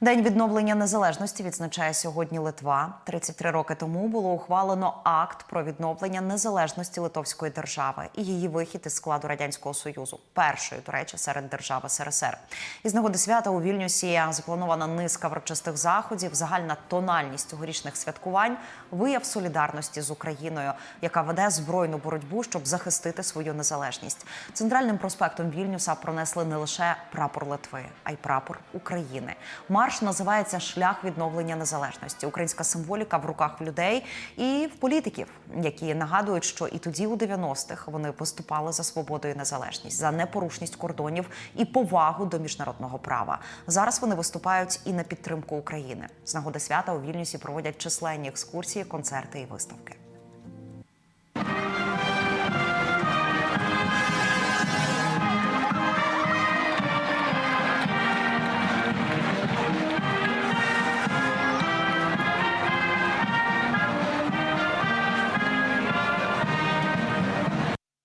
День відновлення незалежності відзначає сьогодні Литва. 33 роки тому було ухвалено акт про відновлення незалежності Литовської держави і її вихід із складу радянського союзу, першої до речі, серед держав СРСР. Із нагоди свята у Вільнюсі запланована низка врочистих заходів. Загальна тональність цьогорічних святкувань вияв солідарності з Україною, яка веде збройну боротьбу, щоб захистити свою незалежність. Центральним проспектом Вільнюса пронесли не лише прапор Литви, а й прапор України. Марш називається Шлях відновлення незалежності. Українська символіка в руках людей і в політиків, які нагадують, що і тоді, у 90-х, вони виступали за свободу і незалежність, за непорушність кордонів і повагу до міжнародного права. Зараз вони виступають і на підтримку України. З нагоди свята у Вільнюсі проводять численні екскурсії, концерти і виставки.